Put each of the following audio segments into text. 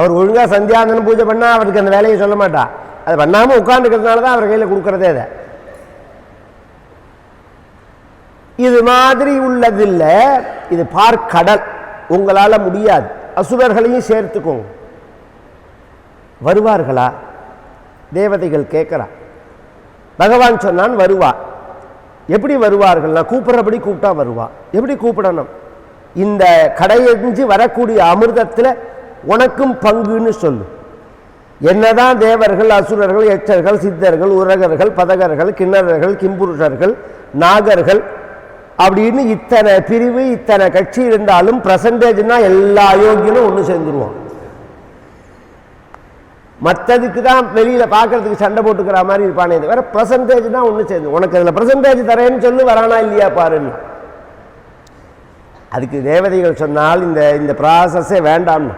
அவர் ஒழுங்காக சந்தியாந்தனம் பூஜை பண்ணால் அவருக்கு அந்த வேலையை சொல்ல மாட்டா. அது பண்ணாமல் உட்காந்துக்கிறதுனால தான் அவர் கையில் கொடுக்கறதே அதை. இது மாதிரி உள்ளதில்லை இது பார்க்கடல். உங்களால் முடியாது. அசுரர்களையும் சேர்த்துக்கோங்க. வருவார்களா? தேவதைகள் கேட்குறா. பகவான் சொன்னான் வருவா. எப்படி வருவார்கள்னா கூப்பிட்றபடி கூப்பிட்டா வருவா. எப்படி கூப்பிடணும்? இந்த கடையெஞ்சு வரக்கூடிய அமிர்தத்தில் உனக்கும் பங்குன்னு சொல்லு. என்னதான் தேவர்கள் அசுரர்கள் எச்சர்கள் சித்தர்கள் உரகர்கள் பதகர்கள் கிண்ணறர்கள் கிம்புருஷர்கள் நாகர்கள் அப்படின்னு இத்தனை பிரிவு இத்தனை கட்சி இருந்தாலும் பிரசன்டேஜ்னா எல்லா அயோக்கியனும் ஒன்று சேர்ந்துருவான். மற்றதுக்கு தான் வெளியில் பார்க்கறதுக்கு சண்டை போட்டுக்கிற மாதிரி இருப்பானே வேற பர்சன்டேஜ் தான் ஒன்று சேர்ந்து உனக்கு அதில் பர்சன்டேஜ் தரேன்னு சொல்லி வரானா இல்லையா பாருன்னு. அதுக்கு தேவதைகள் சொன்னால் இந்த இந்த ப்ராசஸே வேண்டாம்னு.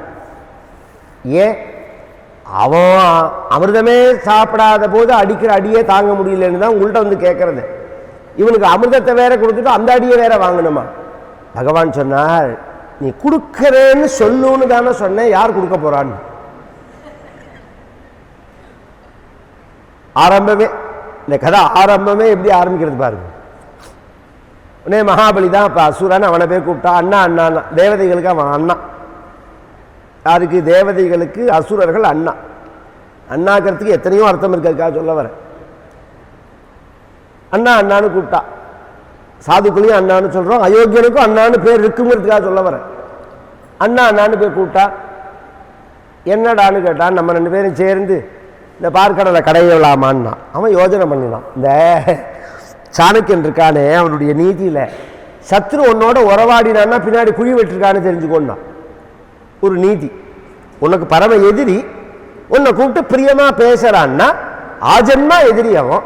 ஏன்? அவன் அமிர்தமே சாப்பிடாத போது அடிக்கிற அடியே தாங்க முடியலன்னு தான் உங்கள்கிட்ட வந்து கேட்கறது இவனுக்கு அமிர்தத்தை வேற கொடுத்துட்டு அந்த அடியை வேற வாங்கணுமா? பகவான் சொன்னார் நீ கொடுக்கறேன்னு சொல்லுன்னு தானே சொன்னேன் யார் கொடுக்க போறான்னு? ஆரம்பமே இந்த கதை ஆரம்பமே எப்படி ஆரம்பிக்கிறது பாருங்க. உடனே மகாபலி தான் இப்போ அசுரன் அவனை போய் கூப்பிட்டா அண்ணா அண்ணா அண்ணா தேவதைகளுக்கு அவன் அண்ணா. யாருக்கு தேவதைகளுக்கு அசுரர்கள் அண்ணா. அண்ணாக்கிறதுக்கு எத்தனையோ அர்த்தம் இருக்கிறதுக்காக சொல்ல வரேன். அண்ணா அண்ணான்னு கூப்பிட்டா. சாதுக்குள்ளேயும் அண்ணான்னு சொல்கிறோம் அயோக்கியனுக்கும் அண்ணான்னு பேர் இருக்குங்கிறதுக்காக சொல்ல வரேன். அண்ணா அண்ணான்னு போய் கூப்பிட்டா என்னடான்னு கேட்டான் நம்ம ரெண்டு பேரும் சேர்ந்து இந்த பார்க்கடலை கடையலாமான்னா. அவன் யோஜனை பண்ணினான். இந்த சாணக்கியன் இருக்கானே அவனுடைய நீதியில் சத்ரு உன்னோட உறவாடினான்னா பின்னாடி குழி வெட்டிருக்கான்னு தெரிஞ்சுக்கொண்டான் ஒரு நீதி. உனக்கு பரம எதிரி உன்னை கூப்பிட்டு பிரியமா பேசுறான்னா ஆஜன்மா எதிரி அவன்.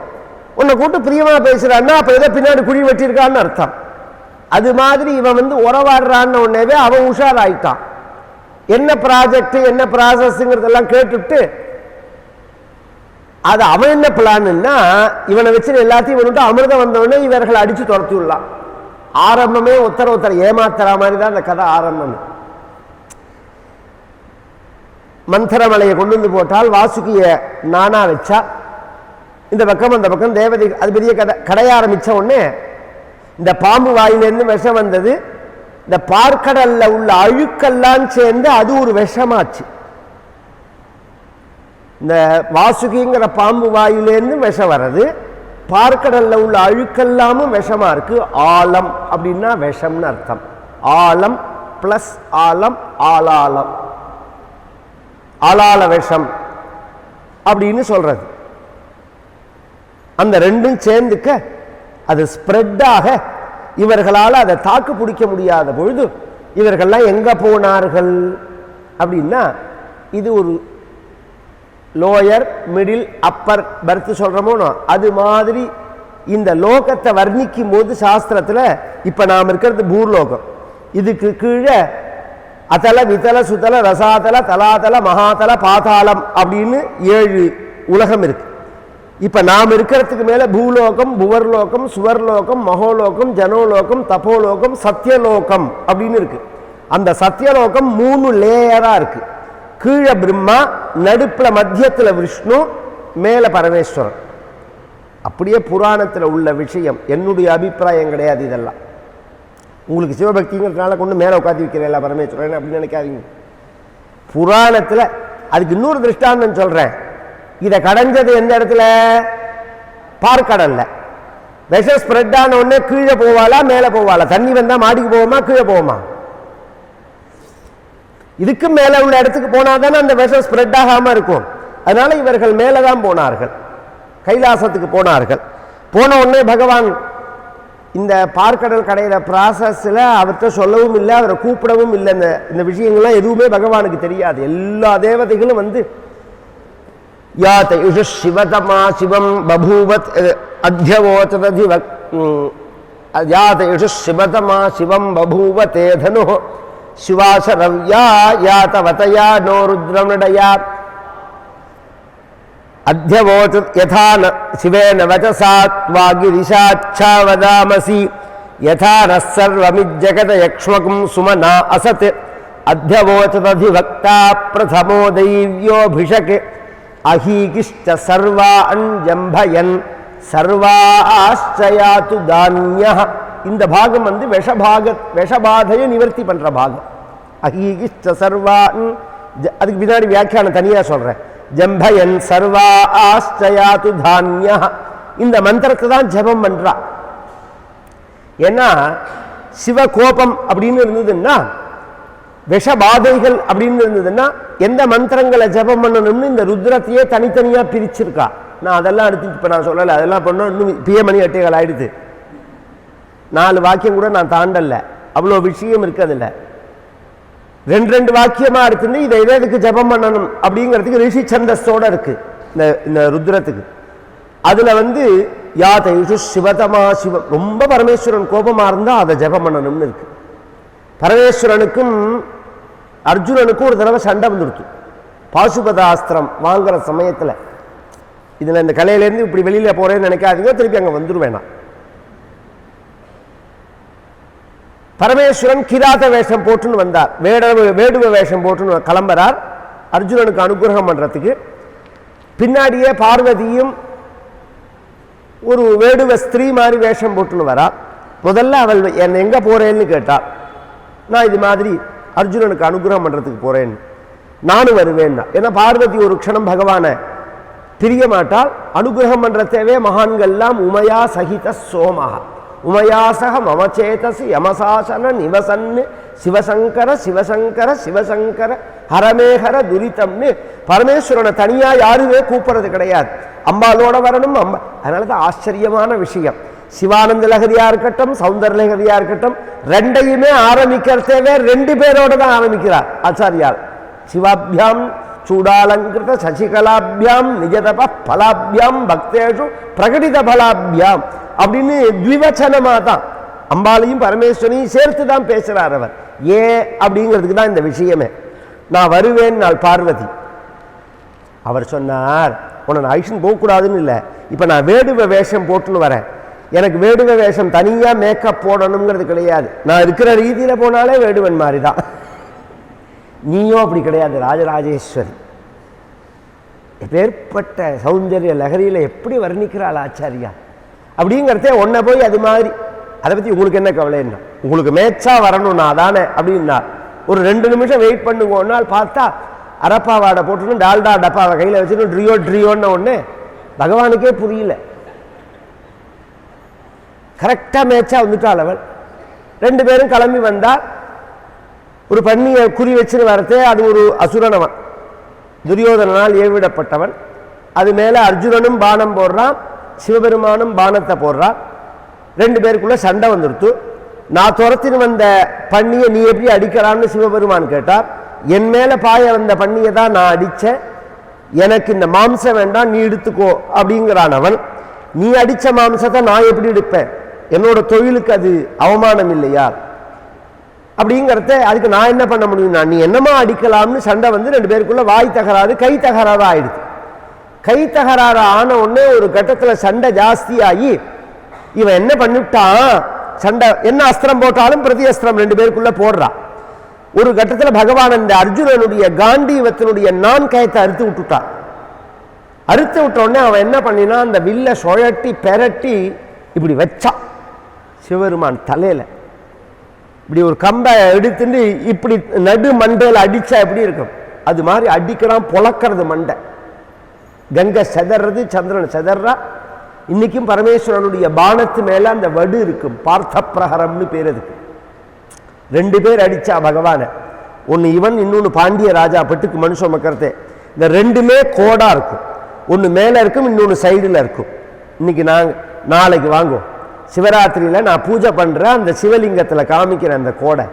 உன்னை கூப்பிட்டு பிரியமா பேசுறான்னா அப்ப ஏதோ பின்னாடி குழி வெட்டியிருக்கான்னு அர்த்தம். அது மாதிரி இவன் வந்து உறவாடுறான்னு உடனேவே அவன் உஷாராயிட்டான். என்ன ப்ராஜெக்ட் என்ன ப்ராசஸ்ங்கிறதெல்லாம் கேட்டுட்டு அது அவன் என்ன பிளான்னா இவனை வச்சு எல்லாத்தையும் இவனுட்டு அமிர்தம் வந்தவொடனே இவர்களை அடிச்சு துரத்தி விடலாம் ஆரம்பமே ஒருத்தர ஒருத்தர் ஏமாத்துற மாதிரி தான் அந்த கதை ஆரம்பம். மந்திரமலையை கொண்டு வந்து போட்டால் வாசுகிய நானா வச்சா. இந்த பக்கம் அந்த பக்கம் தேவதை அது பெரிய கதை கடைய ஆரம்பித்த உடனே இந்த பாம்பு வாயிலேருந்து விஷம் வந்தது. இந்த பார்க்கடல்ல உள்ள அழுக்கெல்லாம் சேர்ந்து அது ஒரு விஷமாச்சு. இந்த வாசுகிங்கிற பாம்பு வாயிலேருந்து விஷம் வர்றது பார்க்கடல்ல உள்ள அழுக்கெல்லாமும் விஷமா இருக்கு. ஆலம் அப்படின்னா விஷம்னு அர்த்தம். ஆலம் பிளஸ் ஆலம் ஆளாலம் ஆளாள விஷம் அப்படின்னு சொல்றது. அந்த ரெண்டும் சேர்ந்துக்க அது ஸ்ப்ரெட்டாக இவர்களால் அதை தாக்கு பிடிக்க முடியாத பொழுது இவர்கள்லாம் எங்க போனார்கள் அப்படின்னா இது ஒரு லோயர் மிடில் அப்பர் பர்த் சொல்கிறோமோ அது மாதிரி இந்த லோகத்தை வர்ணிக்கும் போது சாஸ்திரத்தில் இப்போ நாம் இருக்கிறது பூர்லோகம். இதுக்கு கீழே அதல விதல சுதல ரசாதல தலாதல மகாதல பாதாளம் அப்படின்னு ஏழு உலகம் இருக்கு. இப்போ நாம் இருக்கிறதுக்கு மேலே பூலோகம் புவர்லோகம் சுவர்லோகம் மகோலோகம் ஜனோலோகம் தபோலோகம் சத்தியலோகம் அப்படின்னு இருக்கு. அந்த சத்தியலோகம் மூணு லேயராக இருக்கு. கீழே பிரம்மா நடுப்புல மத்தியத்தில் விஷ்ணு மேல பரமேஸ்வரன். அப்படியே புராணத்தில் உள்ள விஷயம். என்னுடைய அபிப்பிராயம் கிடையாது இதெல்லாம். உங்களுக்கு சிவபக்திங்கிறதுனால கொண்டு மேலே உட்காந்து வைக்கிறேன் பரமேஸ்வரன் அப்படின்னு நினைக்காதீங்க. புராணத்தில் அதுக்கு இன்னொரு திருஷ்டாந்தம் சொல்கிறேன் இதை கடைஞ்சது எந்த இடத்துல? பார்க்கடல்ல. விஷம் ஸ்ப்ரெட் ஆன உடனே கீழே போவாளா மேலே போவாளா? தண்ணி வந்தால் மாடிக்கு போவோமா கீழே போவோமா? இதுக்கு மேலே உள்ள இடத்துக்கு போனால் தானே அந்த விஷம் ஸ்ப்ரெட் ஆகாமல் இருக்கும். அதனால இவர்கள் மேலே தான் போனார்கள். கைலாசத்துக்கு போனார்கள். போன உடனே பகவான் இந்த பார்க்கடல் கடையிற ப்ராசஸில் அவர்கிட்ட சொல்லவும் இல்லை அவரை கூப்பிடவும் இல்லை. இந்த இந்த விஷயங்கள்லாம் எதுவுமே பகவானுக்கு தெரியாது. எல்லா தேவதைகளும் வந்து யாத் யுஷு சிவதமா சிவம் பபூவத் அத்தியவோச்சதி யாத் யுஷு சிவதமா சிவம் பபூவ தே தனு சிவாசரவ்யா யாத்தவதயா நோ ருத்ரமிடயா. అధ్యవోచత్ యథా శివేన వచసా త్వా గిరిశాచ్ఛా వదామసి యథా నర్వమిజ్జగత యక్ష్మకం సుమనా అసత్ అధ్యవోచతధివక్త ప్రథమో దైవ్యోభిషక్ అహీకిష్ట సర్వాన్ జంభయన్ సర్వాశ్చయాతు దాన్య இந்த பாகம் வந்து விஷபாக விஷபாதையை நிவர்த்தி பண்ணுற பாகம். அஹீகிஷ்ட சர்வான் அதுக்கு பின்னாடி வியாக்கியானம் தனியாக சொல்கிறேன் ஜம்பயன் சர்வா ஆஸ்டயாது தானிய. இந்த மந்திரத்தை தான் ஜெபம் பண்றா. ஏன்னா சிவ கோபம் அப்படின்னு இருந்ததுன்னா விஷபாதைகள் அப்படின்னு இருந்ததுன்னா எந்த மந்திரங்களை ஜெபம் பண்ணணும்னு இந்த ருத்ரத்தையே தனித்தனியாக பிரிச்சிருக்கா. நான் அதெல்லாம் எடுத்து இப்போ நான் சொல்லலை. அதெல்லாம் பண்ணோம். இன்னும் பிய மணி அட்டைகள் ஆயிடுது. நாலு வாக்கியம் கூட நான் தாண்டல. அவ்வளோ விஷயம் இருக்கு அதில் ரெண்டு ரெண்டு வாக்கியமா இருக்குன்னு இதை எதை எதுக்கு ஜபம் பண்ணணும் அப்படிங்கிறதுக்கு ரிஷி சந்தஸோட இருக்கு. இந்த இந்த ருத்ரத்துக்கு. அதுல வந்து யாதைஷு சிவதமா சிவம். ரொம்ப பரமேஸ்வரன் கோபமா இருந்தா அதை ஜபம் பண்ணணும்னு இருக்கு. பரமேஸ்வரனுக்கும் அர்ஜுனனுக்கும் ஒரு தடவை சண்டை வந்துடுத்து. பாசுபதாஸ்திரம் வாங்குற சமயத்தில். இதில் இந்த கலையிலேருந்து இப்படி வெளியில் போகிறேன்னு நினைக்காதீங்க திருப்பி அங்கே வந்துருவேன்? நான் பரமேஸ்வரன் கிராத வேஷம் போட்டுன்னு வந்தார். வேடவ வேடுவ வேஷம் போட்டுன்னு கிளம்புறார். அர்ஜுனனுக்கு அனுகிரகம் பண்றதுக்கு. பின்னாடியே பார்வதியும் ஒரு வேடுவ ஸ்திரீ மாதிரி வேஷம் போட்டுன்னு வரா முதல்ல அவள் என்னை எங்க போறேன்னு கேட்டாள் நான் இது மாதிரி அர்ஜுனனுக்கு அனுகிரகம் பண்றதுக்கு போகிறேன்னு நானும் வருவேன்னா. ஏன்னா பார்வதி ஒரு க்ஷணம் பகவானை பிரிய மாட்டால் அனுகிரகம் பண்ற மகான்கள்லாம் உமையா சகித சோமஹா. உமயாசக மமச்சேதசி யமசாசன நிவசன்னு. சிவசங்கர சிவசங்கர சிவசங்கர ஹரமேஹர துரிதம்னு. பரமேஸ்வரனை தனியாக யாருமே கூப்பிட்றது கிடையாது. அம்பாலோட வரணும் அம்பா அதனால தான் ஆச்சரியமான விஷயம். சிவானந்த லகரியா இருக்கட்டும் சௌந்தர லகரியா இருக்கட்டும் ரெண்டையுமே ஆரம்பிக்கிறதேவே ரெண்டு பேரோட தான் ஆரம்பிக்கிறார் ஆச்சாரியார். சிவாபியாம் சூடாலங்கிருத சசிகலாபியாம் நிஜதப பலாபியாம் பக்தேஷு பிரகடித பலாபியாம் அப்படின்னு த்விவச்சனமா தான் அம்பாளையும் பரமேஸ்வரையும் சேர்த்து தான் பேசுகிறார் அவர். ஏன் அப்படிங்கிறதுக்கு தான் இந்த விஷயமே. நான் வருவேன் நாள் பார்வதி. அவர் சொன்னார் உன்னை நான் ஐஷன் போகக்கூடாதுன்னு இல்லை. இப்போ நான் வேடுவ வேஷம் போட்டுன்னு வரேன். எனக்கு வேடுவ வேஷம் தனியாக மேக்கப் போடணுங்கிறது கிடையாது. நான் இருக்கிற ரீதியில் போனாலே வேடுவன் மாதிரி தான் நீயும் அப்படி கிடையாது ராஜராஜேஸ்வரி. எப்பேற்பட்ட சௌந்தரிய லகரியில் எப்படி வர்ணிக்கிறாள் ஆச்சாரியா? அப்படிங்கிறதே ஒன்றை போய் அது மாதிரி. அதை பற்றி உங்களுக்கு என்ன கவலைன்னா உங்களுக்கு மேட்சா வரணும் நான் தானே அப்படின்னா ஒரு ரெண்டு நிமிஷம் வெயிட் பண்ணுங்கன்னால் பார்த்தா அரப்பாவாடை போட்டுன்னு டால்டா டப்பாவை கையில் வச்சுட்டு ட்ரியோ ட்ரியோன்னு ஒன்று பகவானுக்கே புரியல. கரெக்டாக மேட்சாக வந்துட்டாள் அவள். ரெண்டு பேரும் கிளம்பி வந்தால் ஒரு பண்ணியை குறி வச்சுன்னு வரத்தே அது ஒரு அசுரனவன். துரியோதனால் ஏவிடப்பட்டவன். அது மேலே அர்ஜுனனும் பானம் போடுறான். சிவபெருமானும் பானத்தை போடுறான் ரெண்டு பேருக்குள்ள சண்டை வந்துடுத்து நான் துரத்தின்னு வந்த பண்ணியை நீ எப்படி அடிக்கலாம்னு சிவபெருமான் கேட்டார். என் மேலே பாய வந்த பண்ணியை தான் நான் அடித்தேன் எனக்கு இந்த மாம்சம் வேண்டாம் நீ எடுத்துக்கோ அப்படிங்கிறான் அவன். நீ அடித்த மாம்சத்தை நான் எப்படி எடுப்பேன்? என்னோட தொழிலுக்கு அது அவமானம் இல்லையா? அப்படிங்கிறத அதுக்கு நான் என்ன பண்ண முடியும்? நான் நீ என்னமா அடிக்கலாம்னு சண்டை வந்து ரெண்டு பேருக்குள்ள வாய் தகராறு கை தகராறு ஆயிடுது. கை தகராறு ஆன உடனே ஒரு கட்டத்தில் சண்டை ஜாஸ்தியாகி இவன் என்ன பண்ணிவிட்டான்? சண்டை என்ன அஸ்திரம் போட்டாலும் பிரதி அஸ்திரம் ரெண்டு பேருக்குள்ளே போடுறான் ஒரு கட்டத்தில் பகவான் இந்த அர்ஜுனனுடைய காண்டீவத்தினுடைய நான் கயத்தை அறுத்து விட்டுட்டான். அறுத்து விட்ட உடனே அவன் என்ன பண்ணினா அந்த வில்லை சுழட்டி பெரட்டி இப்படி வச்சான் சிவபெருமான் தலையில். இப்படி ஒரு கம்பை எடுத்துட்டு இப்படி நடு மண்டையில் அடித்தா எப்படி இருக்கும்? அது மாதிரி அடிக்கிறான் பொளக்கிறது மண்டை. கங்கை செதறது சந்திரன் செதறா. இன்னைக்கும் பரமேஸ்வரனுடைய பானத்து மேல அந்த வடு இருக்கும். பார்த்த பிரகரம்னு பேர் அதுக்கு. ரெண்டு பேர் அடிச்சா பகவானை. ஒன்று இவன் இன்னொன்று பாண்டிய ராஜா பட்டுக்கு மனுஷ மக்கறதே இந்த ரெண்டுமே கோடா இருக்கும். ஒன்று மேலே இருக்கும் இன்னொன்று சைடில் இருக்கும். இன்னைக்கு நாங்கள் நாளைக்கு வாங்குவோம். சிவராத்திரியில் நான் பூஜை பண்ணுறேன் அந்த சிவலிங்கத்தில் காமிக்கிறேன் அந்த கோடை.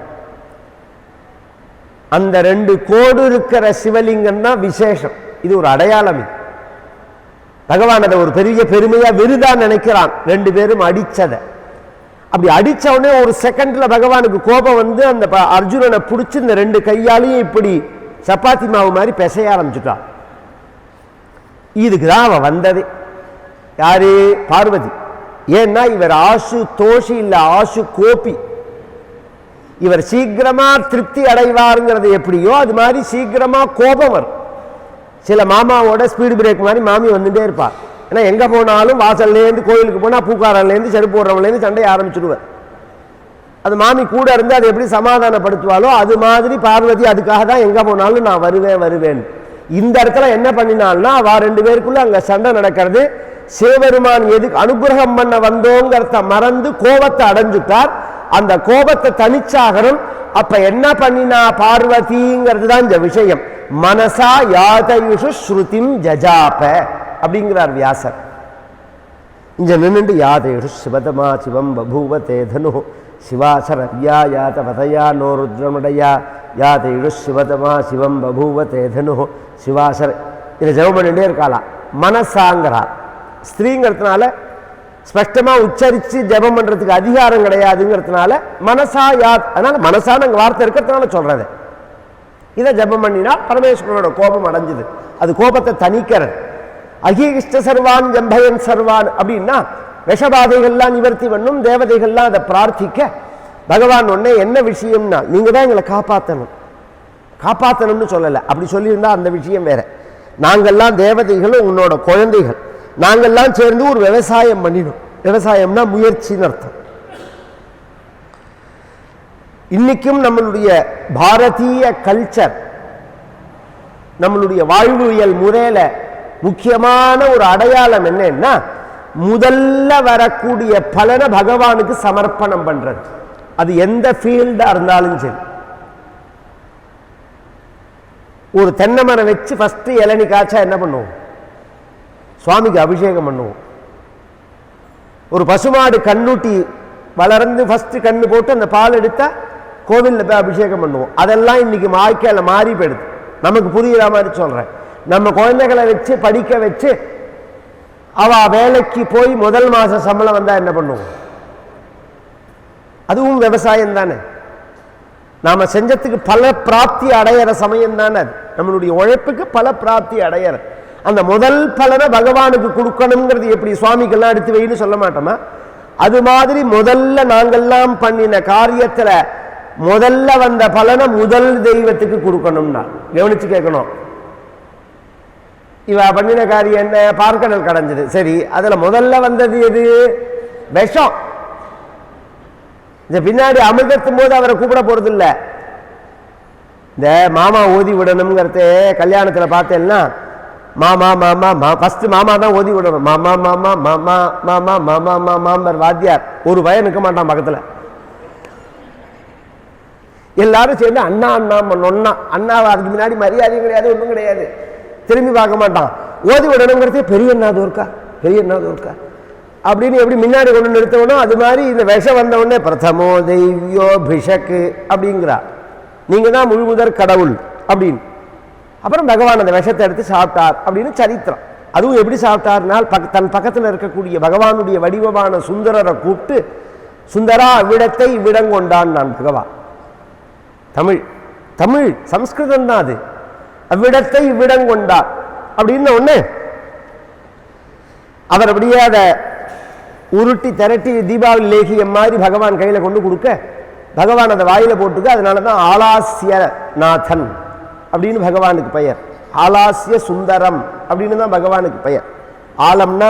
அந்த ரெண்டு கோடு இருக்கிற சிவலிங்கம் தான் விசேஷம். இது ஒரு அடையாளமே. பகவான் அதை ஒரு பெரிய பெருமையா விருதா நினைக்கிறான். ரெண்டு பேரும் அடித்ததை அப்படி அடிச்ச உடனே ஒரு செகண்ட்ல பகவானுக்கு கோபம் வந்து அந்த ப- அர்ஜுனனை பிடிச்சி இந்த ரெண்டு கையாலையும் இப்படி சப்பாத்தி மாவு மாதிரி பிசைய ஆரம்பிச்சுட்டான். இதுக்கு தான் அவன் வந்தது. யாரு? பார்வதி. ஏன்னா இவர் ஆசு தோஷி இல்ல ஆசு கோபி. இவர் சீக்கிரமா திருப்தி அடைவாருங்கிறது எப்படியோ அது மாதிரி சீக்கிரமா கோபம் வரும். சில மாமாவோட ஸ்பீடு பிரேக் மாதிரி மாமி வந்துட்டே இருப்பாள் ஏன்னா எங்கே போனாலும் வாசல்லேருந்து கோயிலுக்கு போனால் பூக்காரன்லேருந்து செருப்பு போடுறவன்லேருந்து சண்டையை ஆரம்பிச்சுடுவேன். அது மாமி கூட இருந்து அதை எப்படி சமாதானப்படுத்துவாளோ அது மாதிரி பார்வதி அதுக்காக தான் எங்கே போனாலும் நான் வருவேன் வருவேன். இந்த இடத்துல என்ன பண்ணினால்னா அவ ரெண்டு பேருக்குள்ள அங்கே சண்டை நடக்கிறது. சிவபெருமான் எதுக்கு அனுகிரகம் பண்ண வந்தோங்கிறத மறந்து கோபத்தை அடைஞ்சுட்டார். அந்த கோபத்தை தனிச்சாகணும் அப்ப என்ன பண்ணினா பார்வதிங்கிறது தான் இந்த விஷயம். மனசா யாதயுஷு ஸ்ருதிம் ஜஜாப அப்படிங்கிறார் வியாசர். இங்க நின்னுட்டு யாதயுஷு சிவதமா சிவம் பபூவ தே தனு. சிவாசரவ்யா யாத வதையா நோ ருத்ரமுடையா சிவதமா சிவம் பபூவ தே தனு. சிவாசர இதை ஜெபம் பண்ணிட்டே இருக்காளாம். மனசாங்கிறா ஸ்திரீங்கிறதுனால ஸ்பஷ்டமாக உச்சரித்து ஜெபம் பண்றதுக்கு அதிகாரம் கிடையாதுங்கிறதுனால மனசா யாத் அதனால் மனசான அங்க வார்த்தை இருக்கிறதுனால சொல்கிறது இதை ஜெபம் பண்ணினா பரமேஸ்வரனோட கோபம் அடைஞ்சது. அது கோபத்தை தணிக்கிறது. அகீகிஷ்ட சர்வான் ஜம்பயன் சர்வான் அப்படின்னா விஷபாதைகள்லாம் நிவர்த்தி பண்ணும் தேவதைகள்லாம் அதை பிரார்த்திக்க பகவான் உடனே என்ன விஷயம்னா நீங்கள் தான் எங்களை காப்பாற்றணும் காப்பாற்றணும்னு சொல்லலை. அப்படி சொல்லியிருந்தா அந்த விஷயம் வேற. நாங்கள்லாம் தேவதைகளும் உன்னோட குழந்தைகள். நாங்கெல்லாம் சேர்ந்து ஒரு விவசாயம் பண்ணிடும் விவசாயம்னா முயற்சின்னு அர்த்தம். இன்னைக்கும் நம்மளுடைய பாரதிய கல்ச்சர் நம்மளுடைய வாழ்வியல் முறையில முக்கியமான ஒரு அடையாளம் என்னன்னா முதல்ல வரக்கூடிய பலனை பகவானுக்கு சமர்ப்பணம் பண்றது. அது எந்த ஃபீல்டா இருந்தாலும் சரி. ஒரு தென்னை மரம் வச்சு ஃபர்ஸ்ட் இளநி காய்ச்சா என்ன பண்ணுவோம்? சுவாமிக்கு அபிஷேகம் பண்ணுவோம். ஒரு பசுமாடு கண்ணூட்டி வளர்ந்து ஃபஸ்ட்டு கண்ணு போட்டு அந்த பால் எடுத்தா கோவிலில் போய் அபிஷேகம் பண்ணுவோம். அதெல்லாம் இன்னைக்கு வாழ்க்கையில மாறி போயிடுது நமக்கு புரிகிற மாதிரி சொல்றேன். நம்ம குழந்தைகளை வச்சு படிக்க வச்சு அவ வேலைக்கு போய் முதல் மாத சம்பளம் வந்தா என்ன பண்ணுவோம்? அதுவும் விவசாயம் தானே. நாம செஞ்சதுக்கு பல பிராப்தி அடையிற சமயம் தானே அது. நம்மளுடைய உழைப்புக்கு பல பிராப்தி அடையிற அந்த முதல் பலனை பகவானுக்கு கொடுக்கணுங்கிறது எப்படி சுவாமிக்கெல்லாம் எடுத்து வைன்னு சொல்ல மாட்டோமா? அது மாதிரி முதல்ல நாங்கெல்லாம் பண்ணின காரியத்துல முதல்ல வந்த பலனை முதல் தெய்வத்துக்கு கொடுக்கணும்னா. கவனிச்சு கேட்கணும். இவ பண்ணின காரியம் என்ன? பார்க்கடல் கடைஞ்சது. சரி அதுல முதல்ல வந்தது எது? விஷம். இந்த பின்னாடி அமிர்தத்தும் போது அவரை கூப்பிட போகிறது இல்லை இந்த மாமா ஓதி விடணுங்கிறத கல்யாணத்துல பார்த்தேன்னா மாமா மாமா மா ஃபஸ்ட்டு மாமா தான் ஓதி விடணும் மாமா மாமா மாமா மாமா மாமா மாமாம்பர் வாத்தியார் ஒரு பையன் நிற்க மாட்டான் பக்கத்துல எல்லாரும் சேர்ந்து அண்ணா அண்ணா ஒன்னா அண்ணா அதுக்கு முன்னாடி மரியாதையும் கிடையாது ஒன்றும் கிடையாது திரும்பி பார்க்க மாட்டான் ஓதி விடணுங்கிறது பெரிய அண்ணா இருக்கா பெரிய அண்ணா தோற்கா அப்படின்னு எப்படி முன்னாடி கொண்டு நிறுத்தவனோ அது மாதிரி இந்த விஷம் வந்த உடனே பிரதமோ தெய்வியோ பிஷக்கு அப்படிங்கிறா நீங்க தான் முழு முதற் கடவுள் அப்படின்னு அப்புறம் பகவான் அந்த விஷத்தை எடுத்து சாப்பிட்டார் அப்படின்னு சரித்திரம். அதுவும் எப்படி சாப்பிட்டார்னால் பக் தன் பக்கத்தில் இருக்கக்கூடிய பகவானுடைய வடிவமான சுந்தரரை கூப்பிட்டு சுந்தரா அவ்விடத்தை இவ்விடங்கொண்டான் நான் பகவான். தமிழ் தமிழ் சம்ஸ்கிருதம் தான் அது. அவ்விடத்தை இவ்விடங்கொண்டார் அப்படின்னு ஒண்ணு. அவர் அப்படியே அதை உருட்டி திரட்டி தீபாவளி லேகியம் மாதிரி பகவான் கையில கொண்டு கொடுக்க பகவான் அதை வாயில போட்டுக்க அதனால தான் ஆலாசிய நாதன் அப்படின்னு பகவானுக்கு பெயர். ஆலாசிய சுந்தரம் அப்படின்னு தான் பகவானுக்கு பெயர். ஆலம்னா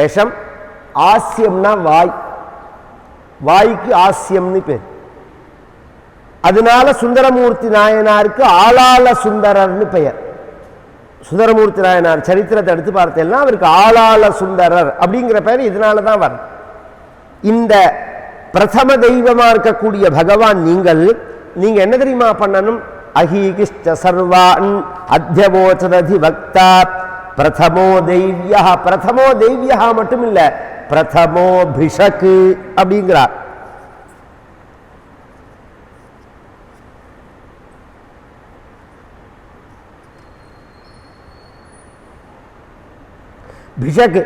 விஷம் ஆசியம்னா வாய். வாய்க்கு ஆசியம்னு பேர். அதனால சுந்தரமூர்த்தி நாயனாருக்கு ஆளாள சுந்தரர்னு பெயர். சுந்தரமூர்த்தி நாயனார் சரித்திரத்தை எடுத்து பார்த்தேன்னா அவருக்கு ஆளாள சுந்தரர் அப்படிங்கிற பெயர் இதனால தான் வரும். இந்த பிரதம தெய்வமா இருக்கக்கூடிய பகவான் நீங்கள் நீங்க என்ன தெரியுமா பண்ணணும்? அஹீகிஷ்ட சர்வான் அத்தியவோச்சததி பக்தா பிரதமோ தெய்வியா பிரதமோ தெய்வியா மட்டும் இல்ல பிரதமோ பிஷக்கு அப்படிங்கிறார் பிஷக்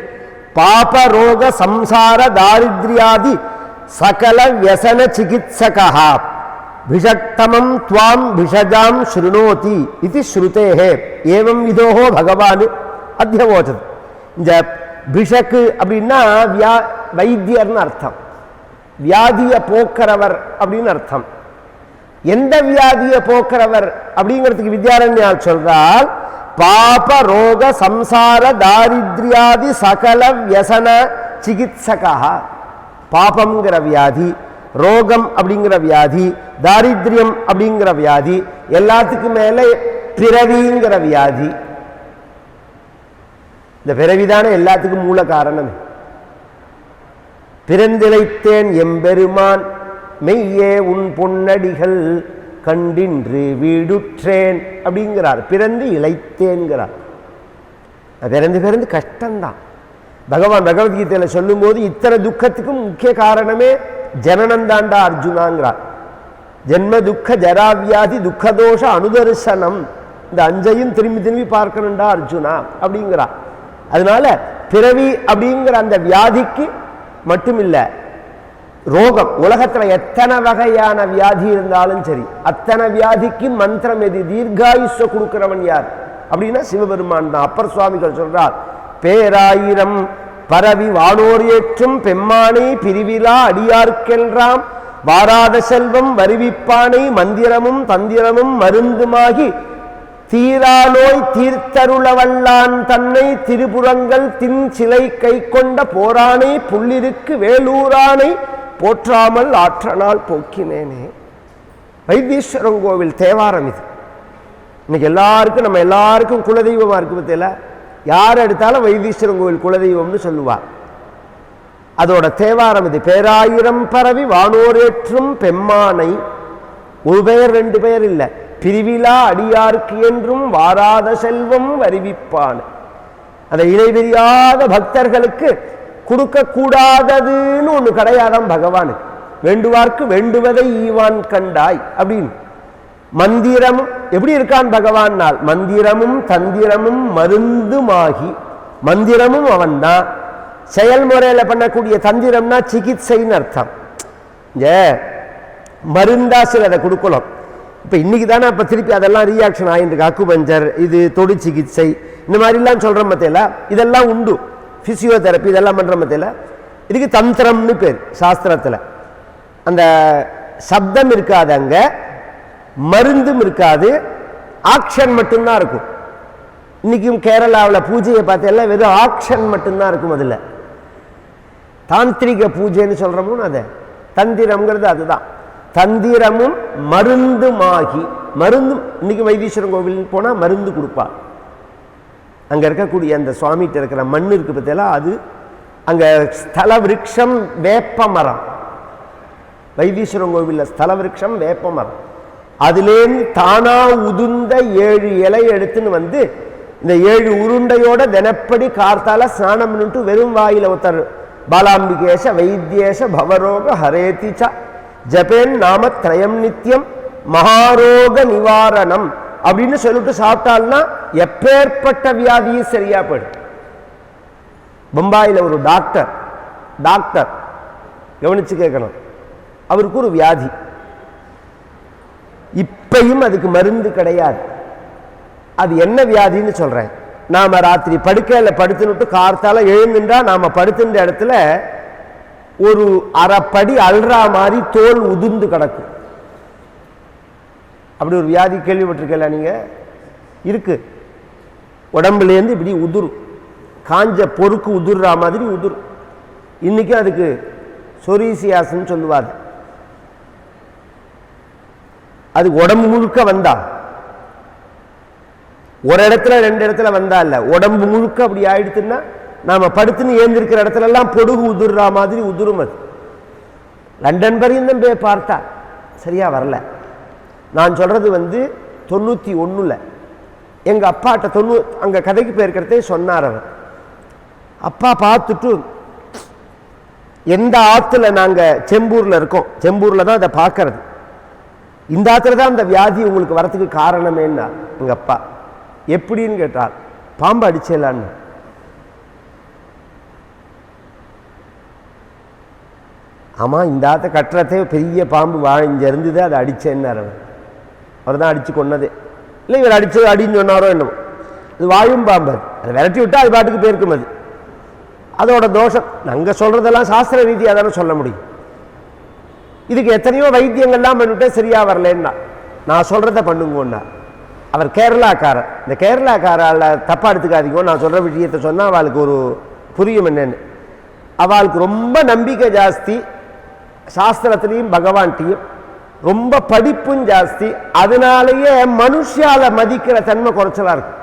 பாப ரோக சம்சார தாரித்ரியாதி சகல வியசன சிகித்சகா பிஷக்தமம் துவாம் விஷஜாம் ஸ்ருணோதி இது ஸ்ருதேஹே ஏவம் இதோஹோ பகவான் அத்தியவோச்சது இந்த பிஷக்கு அப்படின்னா வியா வைத்தியர்னு அர்த்தம் வியாதியை போக்குறவர் அப்படின்னு அர்த்தம் எந்த வியாதியை போக்குறவர் அப்படிங்கிறதுக்கு வித்யாரண்யால் சொல்றால் பாப ரோக சம்சார தாரித்ரியாதி சகல வியசன சிகித்சகா. பாபம்ங்கிற வியாதி ரோகம் அப்படிங்கிற வியாதி தாரித்யம் அப்படிங்கிற வியாதி எல்லாத்துக்கும் மேலே பிறவிங்கிற வியாதி. இந்த பிறவிதானே எல்லாத்துக்கும் மூல காரணம். பிறந்திழைத்தேன் எம்பெருமான் மெய்யே உன் பொன்னடிகள் கண்டின்று வீடுற்றேன் அப்படிங்கிறார். பிறந்து இழைத்தேன்கிறார். பிறந்து பிறந்து கஷ்டம்தான். பகவான் பகவத்கீதையில் சொல்லும்போது இத்தனை துக்கத்துக்கும் முக்கிய காரணமே ஜனனந்தாண்டா அர்ஜுனாங்கிறார் ஜென்ம துக்க ஜராவியாதி துக்கதோஷ அனுதர்சனம். இந்த அஞ்சையும் திரும்பி திரும்பி பார்க்கணுண்டா அர்ஜுனா அப்படிங்கிறா. அதனால பிறவி அப்படிங்கிற அந்த வியாதிக்கு மட்டும் இல்லை ரோகம் உலகத்துல எத்தனை வகையான வியாதி இருந்தாலும் சரி அத்தனை வியாதிக்கு மந்திரம் எது? தீர்காயுஷ கொடுக்கிறவன் யார்? அப்படின்னா சிவபெருமான் தான். அப்பர் சுவாமிகள் சொல்றார் பேராயிரம் பரவி வானோர் ஏற்றும் பெம்மானை பிரிவிலா அடியார்க்கென்றாம். வாராத செல்வம் வருவிப்பானை மந்திரமும் தந்திரமும் மருந்துமாகி தீராநோய் தீர்த்தருளவல்லான் தன்னை திருபுறங்கள் தின் சிலை கை கொண்ட போரானை புள்ளிருக்கு வேலூரானை போற்றாமல் ஆற்றனால் போக்கினேனே. வைத்தீஸ்வரன் கோவில் தேவாரம் இது. இன்னைக்கு எல்லாருக்கும் நம்ம எல்லாருக்கும் குலதெய்வமா இருக்கு பத்தியில. யார் எடுத்தாலும் வைத்தீஸ்வரன் கோவில் குலதெய்வம்னு சொல்லுவார். அதோட தேவாரம் இது. பேராயிரம் பரவி வானோரேற்றும் பெம்மானை. ஒரு பெயர் ரெண்டு பெயர் இல்லை. பிரிவிழா அடியார்க்கு என்றும் வாராத செல்வம் வருவிப்பான். அந்த இணைபிரியாத பக்தர்களுக்கு கொடுக்கக்கூடாததுன்னு ஒன்று கிடையாதாம் பகவானுக்கு வேண்டுவார்க்கு வேண்டுவதை ஈவான் கண்டாய் அப்படின்னு. மந்திரமும் எப்படி இருக்கான் பகவானால் மந்திரமும் தந்திரமும் மருந்துமாகி மந்திரமும் அவன்தான். செயல்முறையில் பண்ணக்கூடிய தந்திரம்னா சிகிச்சைன்னு அர்த்தம். ஏ மருந்தா சிலதை கொடுக்கலாம் இப்போ இன்னைக்கு தானே இப்போ திருப்பி அதெல்லாம் ரியாக்ஷன் ஆகிட்டு அக்குபஞ்சர் இது தொடு சிகிச்சை இந்த மாதிரிலாம் சொல்கிற மத்தியில் இதெல்லாம் உண்டு. ஃபிசியோதெரப்பி இதெல்லாம் பண்ணுற மத்தியில் இதுக்கு தந்திரம்னு பேர் சாஸ்திரத்தில். அந்த சப்தம் இருக்காது அங்கே. மருந்தும் இருக்காது. ஆக்ஷன் மட்டும்தான் இருக்கும். இன்றைக்கும் கேரளாவில் பூஜையை பார்த்தேன்னா வெறும் ஆக்ஷன் மட்டும்தான் இருக்கும் அதில். தாந்திரிக பூஜைன்னு சொல்கிறோமோ அதை? தந்திரம்ங்கிறது அதுதான். தந்திரமும் மருந்துமாகி மருந்தும் இன்னைக்கு வைத்தீஸ்வரன் கோவில் போனால் மருந்து கொடுப்பார் அங்கே இருக்கக்கூடிய அந்த சுவாமிகிட்ட இருக்கிற மண் இருக்கு பார்த்தீங்களா? அது அங்கே ஸ்தல விரக்ஷம் வேப்ப மரம். வைத்தீஸ்வரன் கோவிலில் ஸ்தல விரக்ஷம் வேப்ப மரம். அதுலேருந்து தானா உதுந்த ஏழு இலை எடுத்துன்னு வந்து இந்த ஏழு உருண்டையோட தினப்படி கார்த்தால ஸ்நானம் பண்ணிட்டு வெறும் வாயில ஒருத்தர் பாலாம்பிகேஷ வைத்தியேஷ பவரோக ஹரேதிச்ச ஜபேன் நாம திரயம் நித்தியம் மகாரோக நிவாரணம் அப்படின்னு சொல்லிட்டு சாப்பிட்டால்னா எப்பேற்பட்ட வியாதியும் சரியா போயிடும். பம்பாயில் ஒரு டாக்டர் டாக்டர் கவனிச்சு கேட்கணும். அவருக்கு ஒரு வியாதி. இப்பையும் அதுக்கு மருந்து கிடையாது. அது என்ன வியாதின்னு சொல்கிறேன் நாம் ராத்திரி படுக்கையில் படுத்துனுட்டு கார்த்தால எழுந்துட்டா நாம் படுத்துன்ற இடத்துல ஒரு அரைப்படி அல்றா மாதிரி தோல் உதிர்ந்து கிடக்கும் அப்படி ஒரு வியாதி கேள்விப்பட்டிருக்கல நீங்க? இருக்கு. உடம்புலேருந்து இப்படி உதிரும் காஞ்ச பொறுக்கு உதிர்ற மாதிரி உதிரும் இன்றைக்கும் அதுக்கு சொரீசியாஸ்ன்னு சொல்லுவார் அது உடம்பு முழுக்க வந்தா. ஒரு இடத்துல ரெண்டு இடத்துல வந்தா இல்ல. உடம்பு முழுக்க அப்படி ஆயிடுச்சுன்னா நாம படுத்துன்னு ஏந்திருக்கிற இடத்துல எல்லாம் பொடுகு உதிர்ற மாதிரி உதிரும் அது. லண்டன் பரியந்தம் போய் பார்த்தா. சரியா வரல. நான் சொல்றது வந்து தொண்ணூத்தி ஒண்ணுல. எங்க அப்பாட்ட தொண்ணூ அங்க கதைக்கு போயிருக்கிறதே சொன்னார் அவர். அப்பா பார்த்துட்டு எந்த ஆத்துல நாங்க செம்பூர்ல இருக்கோம். செம்பூர்ல தான் அதை பார்க்கறது. இந்த ஆத்துல தான் அந்த வியாதி உங்களுக்கு வரத்துக்கு காரணமேன்னா எங்கள் அப்பா. எப்படின்னு கேட்டார் பாம்பு அடிச்சலான்னு. ஆமாம் இந்த ஆத்த கட்டுறதே பெரிய பாம்பு வா இருந்தது அதை அடித்தேன்னார் அவர். அவர் தான் அடித்து கொன்னதே. இல்லை இவர் அடித்தது அடின்னு சொன்னாரோ என்னமோ. இது வாயும் பாம்பு அது. அதை விரட்டி விட்டால் அது பாட்டுக்கு போயிருக்கும் அது. அதோட தோஷம். நாங்கள் சொல்றதெல்லாம் சாஸ்திர ரீதியாக தானே சொல்ல முடியும். இதுக்கு எத்தனையோ வைத்தியங்கள்லாம் பண்ணிவிட்டேன் சரியா வரலன்னா நான் சொல்கிறத பண்ணுங்கன்னா. அவர் கேரளாக்காரர். இந்த கேரளாக்காரால் தப்பாக எடுத்துக்காதீங்க நான் சொல்ற விஷயத்தை சொன்னால் அவளுக்கு ஒரு புரியும் என்னன்னு. அவளுக்கு ரொம்ப நம்பிக்கை ஜாஸ்தி சாஸ்திரத்திலையும் பகவான்கிட்டையும் ரொம்ப படிப்பும் ஜாஸ்தி அதனாலேயே மனுஷால மதிக்கிற தன்மை குறைச்சலா இருக்கும்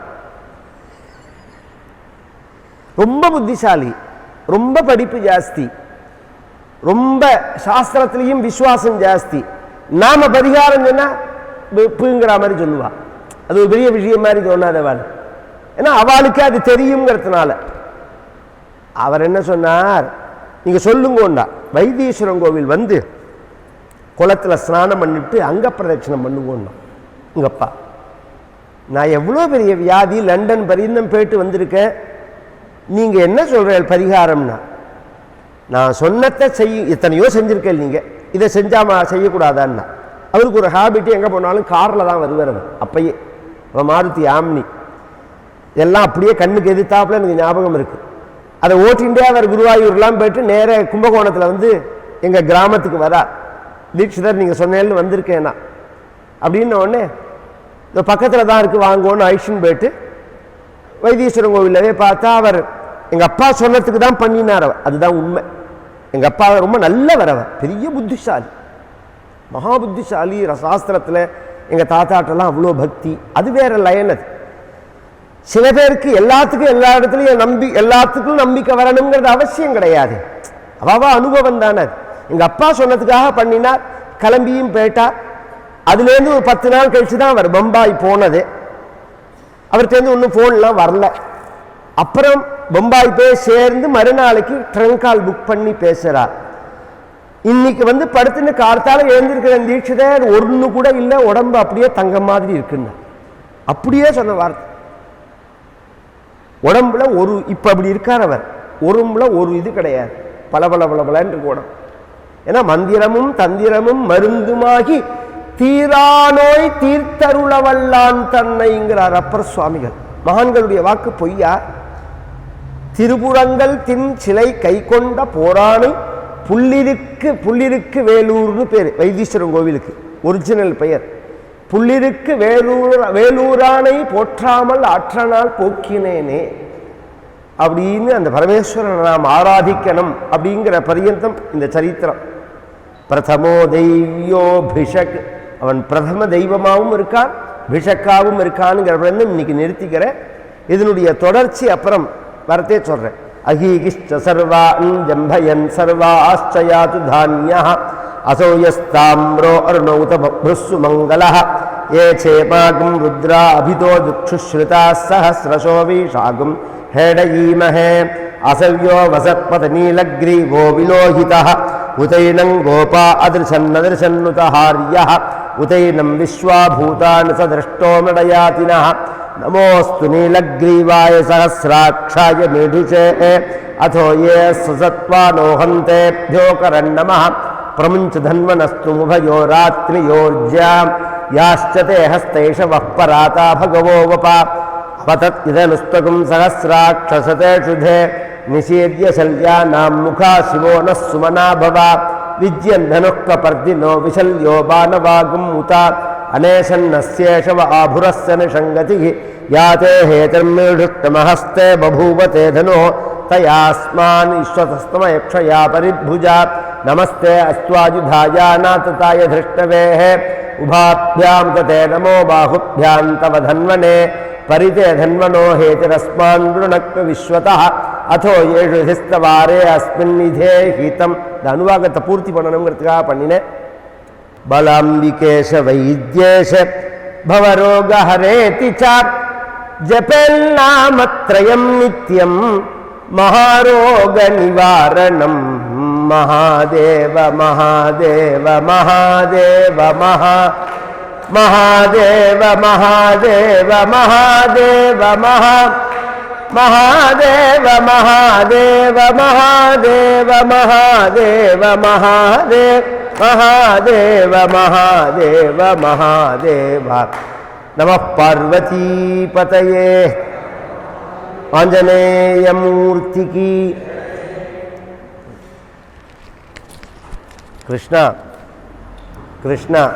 ரொம்ப புத்திசாலி ரொம்ப படிப்பு ஜாஸ்தி. ரொம்ப சாஸ்திரத்திலையும் விசுவாசம் ஜாஸ்தி. நாம பரிகாரம் சொன்னால் வெப்புங்கிற மாதிரி சொல்லுவா. அது ஒரு பெரிய விஷயம் மாதிரி தோணாதவாள் ஏன்னா அவளுக்கு அது தெரியுங்கிறதுனால அவர் என்ன சொன்னார்? நீங்கள் சொல்லுங்கோண்டா. வைத்தீஸ்வரன் கோவில் வந்து குளத்துல ஸ்நானம் பண்ணிட்டு அங்க பிரதட்சணம் பண்ணுங்கோண்டா உங்கப்பா நான் எவ்வளோ பெரிய வியாதி லண்டன் பரிந்தம் போயிட்டு வந்திருக்கேன். நீங்கள் என்ன சொல்கிற பரிகாரம்னா? நான் சொன்னத்தை செய் எத்தனையோ செஞ்சுருக்கேன் நீங்கள் இதை செஞ்சாமா செய்யக்கூடாதான்னா. அவருக்கு ஒரு ஹாபிட் எங்கே போனாலும் காரில் தான் வருவார் அவர். அப்பயே. அவன் மாருதி ஆம்னி. எல்லாம் அப்படியே கண்ணுக்கு எதிர்த்தாப்புல எனக்கு ஞாபகம் இருக்குது அதை ஓட்டிகிட்டே அவர் குருவாயூர்லாம் போயிட்டு நேர கும்பகோணத்தில் வந்து எங்கள் கிராமத்துக்கு வரா. தீட்சிதர் நீங்கள் சொன்னேன்னு வந்திருக்கேன்னா. அப்படின்ன உடனே இந்த பக்கத்தில் தான் இருக்குது வாங்கோன்னு ஐஷன் போயிட்டு வைத்தீஸ்வரன் கோவிலவே பார்த்தா அவர் எங்கள் அப்பா சொன்னதுக்கு தான் பண்ணினார் அதுதான் உண்மை. எங்கள் அப்பா ரொம்ப நல்ல வரவன் பெரிய புத்திசாலி. மகா புத்திசாலி சாஸ்திரத்தில் எங்கள் தாத்தாட்டெல்லாம் அவ்வளோ பக்தி. அது வேற லயன் அது. சில பேருக்கு எல்லாத்துக்கும் எல்லா இடத்துலையும் நம்பி எல்லாத்துக்கும் நம்பிக்கை வரணுங்கிறது அவசியம் கிடையாது. அவாவா அனுபவம் தானே அது. எங்கள் அப்பா சொன்னதுக்காக பண்ணினார். கிளம்பியும் போயிட்டார் அதுலேருந்து ஒரு பத்து நாள் கழிச்சு தான் அவர் பம்பாய் போனது. அவர்கிட்டேருந்து ஒன்றும் ஃபோன்லாம் வரல. அப்புறம் பம்பாய் போய் சேர்ந்து மறுநாளைக்கு ட்ரங்க் கால் புக் பண்ணி பேசுகிறார் இன்னைக்கு வந்து படுத்துன்னு கார்த்தால எழுந்திருக்கிற தீட்சிதர் ஒன்று கூட இல்லை உடம்பு அப்படியே தங்க மாதிரி இருக்குன்னு. அப்படியே சொன்ன வார்த்தை. உடம்புல ஒரு இப்போ அப்படி இருக்கார் அவர். உடம்புல ஒரு இது கிடையாது. பல பல பல பலன்னு இருக்கு உடம்பு ஏன்னா மந்திரமும் தந்திரமும் மருந்துமாகி தீரா நோய் தீர்த்தருளவல்லான் தன்னைங்கிறார் அப்பர் சுவாமிகள். மகான்களுடைய வாக்கு பொய்யா? திருப்புறங்கள் தின் சிலை கை கொண்ட போராணி புள்ளிருக்கு புள்ளிருக்கு வேலூர்னு பேர் வைத்தீஸ்வரன் கோவிலுக்கு. ஒரிஜினல் பெயர். புள்ளிருக்கு வேலூர் வேலூரானை போற்றாமல் ஆற்றனால் போக்கினேனே. அப்படின்னு அந்த பரமேஸ்வரனை நாம் ஆராதிக்கணும் அப்படிங்கிற பரியந்தம் இந்த சரித்திரம். பிரதமோ தெய்வியோ பிஷக் அவன் பிரதம தெய்வமாகவும் இருக்கான் பிஷக்காவும் இருக்கானுங்கிற பரியந்தம் இன்னைக்கு நிறுத்திக்கிறேன். இதனுடைய தொடர்ச்சி அப்புறம் வரத்தே சொல்கிறேன் அகீகிஷ்ட சர்வான் ஜம்பயன் சர்வாச்சயாது தானியா அசோயஸ்தாம்ரோ அருணௌதபுசு மங்கள ஏ சேபாகும் ருத்ரா அபிதோ துக்ஷுஸ்ருதா சஹசிரசோ வீஷாகும் ஹேடயீமஹே அசவ்யோ வசத்பத நீலக்ரீவோ விலோகிதா उतैनं गोपा अदृशन्नदृशन्नुतहार्यः उतैनं विश्वाभूतान् स दृष्टो मृडयातिनः नमोऽस्तु नीलग्रीवाय सहस्राक्षाय मेढुषे अथो ये ससत्त्वानोहन्तेभ्योऽकरन्नमः प्रमुञ्च धन्वनस्तु मुभयो रात्रियोर्ज्या याश्च ते हस्तैष वः पराता भगवो वपा अवतत् इदनुस्तकं सहस्राक्षसते शुधे निषेद्य शल्यानां मुखा शिवो नः सुमना भवा विद्यन्धनुः कपर्दिनो विशल्यो बाणवागुम् उता అనేషన్నస్యేషవ ఆభురస్య నిషంగతి యాతే హేతిర్మీఢుత్తమహస్తే బభూవ తే ధనో తయాస్మాన్ ఈశ్వతస్తమ యక్షయా పరిభుజ నమస్తే అస్వాయుధాయానాతాయ ధృష్టవే ఉభాభ్యాం తే నమో బాహుభ్యాంతవ ధన్వనే పరితే ధన్వనో హేతిరస్మాన్ వృణక్ విశ్వత అథో ఏషు హిస్తవారే అస్మిన్నిధే హీతం. ద అనువాగత పూర్తి பண்ணணுங்கிறதுக்காக பண்ணினேன் బలాంబికేశ వైద్యేశ భవరోగహరేతి చ జపెన్నామత్రయం నిత్యం మహారోగ నివారణం మహాదేవ మహాదేవ మహాదేవ మహా మహాదేవ మహాదేవ మహాదేవ మహా మహాదేవ మహాదేవ మహాదేవ మహాదేవ మహాదేవ మహాదేవ మహాదేవ మహాదేవ. నమ పార్వతీపతయే. ఆంజనేయమూర్తికి. కృష్ణ కృష్ణ.